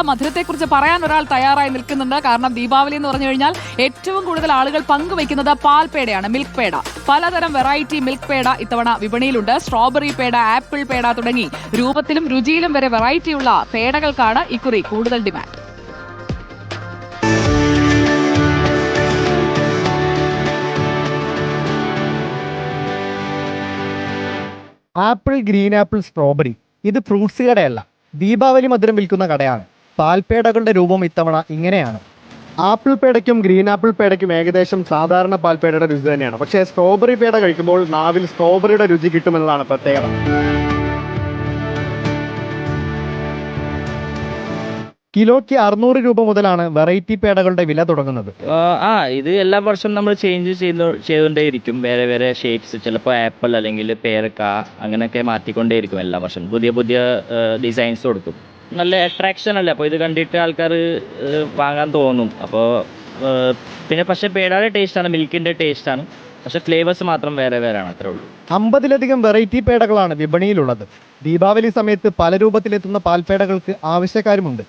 മധുരത്തെക്കുറിച്ച് പറയാൻ ഒരാൾ തയ്യാറായി നിൽക്കുന്നുണ്ട്. കാരണം ദീപാവലി എന്ന് പറഞ്ഞു കഴിഞ്ഞാൽ ഏറ്റവും കൂടുതൽ ആളുകൾ പങ്കുവയ്ക്കുന്നത് പാൽ പേടയാണ് മിൽക്ക് പേട. പലതരം വെറൈറ്റി മിൽക്ക് പേട ഇത്തവണ വിപണിയിലുണ്ട്. സ്ട്രോബെറി പേട ആപ്പിൾ പേട തുടങ്ങി രൂപത്തിലും രുചിയിലും വരെ വെറൈറ്റിയുള്ള പേടകൾക്കാണ് ഇക്കുറി കൂടുതൽ demand apple green apple strawberry ഇത് ഫ്രൂട്ട്സ് കടയല്ല. ദീപാവലി മധുരം വിൽക്കുന്ന കടയാണ്. പാൽപേടകളുടെ രൂപം ഇത്തവണ ഇങ്ങനെയാണ്. ആപ്പിൾ പേടയ്ക്കും ഗ്രീൻ ആപ്പിൾ പേടയ്ക്കും ഏകദേശം സാധാരണ പാൽപേടയുടെ രുചി തന്നെയാണ്. പക്ഷേ സ്ട്രോബെറി പേട കഴിക്കുമ്പോൾ നാവിൽ സ്ട്രോബെറിയുടെ രുചി കിട്ടുമെന്നതാണ് പ്രത്യേകത. കിലോയ്ക്ക് അറുന്നൂറ് രൂപ മുതലാണ് വെറൈറ്റി പേടകളുടെ വില തുടങ്ങുന്നത്. ആ, ഇത് എല്ലാ വർഷവും നമ്മൾ ചേഞ്ച് ചെയ്തു ചെയ്തുകൊണ്ടേയിരിക്കും. വേറെ വേറെ ഷേപ്സ് ചിലപ്പോൾ ആപ്പിൾ അല്ലെങ്കിൽ പേരക്ക അങ്ങനെയൊക്കെ മാറ്റിക്കൊണ്ടേയിരിക്കും എല്ലാ വർഷവും. പുതിയ പുതിയ ഡിസൈൻസ് കൊടുക്കും. നല്ല അട്രാക്ഷൻ അല്ലേ? അപ്പോൾ ഇത് കണ്ടിട്ട് ആൾക്കാർ വാങ്ങാൻ തോന്നും. അപ്പോൾ പിന്നെ പക്ഷേ പേടയുടെ ടേസ്റ്റാണ് മിൽക്കിന്റെ ടേസ്റ്റാണ് പക്ഷേ ഫ്ലേവേഴ്സ് മാത്രം വേറെ വേറെ ആണ് അത്രേ ഉള്ളൂ. അമ്പതിലധികം വെറൈറ്റി പേടകളാണ് വിപണിയിലുള്ളത്. ദീപാവലി സമയത്ത് പല രൂപത്തിലെത്തുന്ന പാൽപേടകൾക്ക് ആവശ്യക്കാരുമുണ്ട്.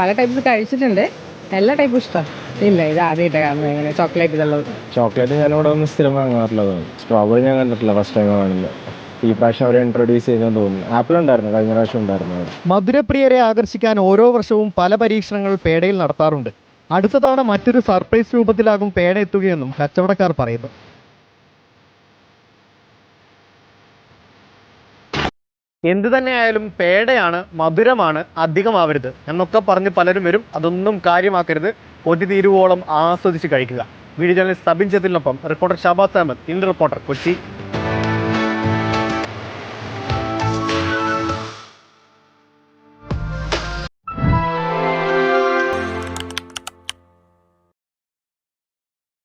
പല ടൈപ്പ് കഴിച്ചിട്ടുണ്ട്. എല്ലാ ടൈപ്പും ഇഷ്ടം. ഇല്ല ഇത് ആദ്യമായിട്ട് കാണുന്നത് ഇങ്ങനെ ചോക്ലേറ്റ് ഇതുള്ളത്. ചോക്ലേറ്റ് ഞാനിവിടെ ഒന്ന് സ്ഥിരം വാങ്ങാറുള്ളത് സ്ട്രോബെറി ഞാൻ കണ്ടിട്ടില്ല ഫസ്റ്റ് ടൈം കാണുന്നത് ഈ പ്രാവശ്യം അവരെ ഇൻട്രൊഡ്യൂസ് ചെയ്തെന്ന് തോന്നുന്നു. ആപ്പിൾ ഉണ്ടായിരുന്നു കഴിഞ്ഞ പ്രാവശ്യം ഉണ്ടായിരുന്നു മധുരപ്രിയരെ ആകർഷിക്കാൻ ഓരോ വർഷവും പല പരീക്ഷണങ്ങൾ പേടയിൽ നടത്താറുണ്ട്. അടുത്ത തവണ മറ്റൊരു സർപ്രൈസ് രൂപത്തിലാകും പേട എത്തുകയെന്നും കച്ചവടക്കാർ പറയുന്നു. എന്തു തന്നെയായാലും പേടയാണ് മധുരമാണ് അധികമാവരുത്. എന്നൊക്കെ പറഞ്ഞ് പലരും വരും അതൊന്നും കാര്യമാക്കരുത്. കൊതി തീരുവോളം ആസ്വദിച്ച് കഴിക്കുക. Video journalist Sabin ചെത്തിനൊപ്പം reporter Shabaz Ahammed in reporter Kochi.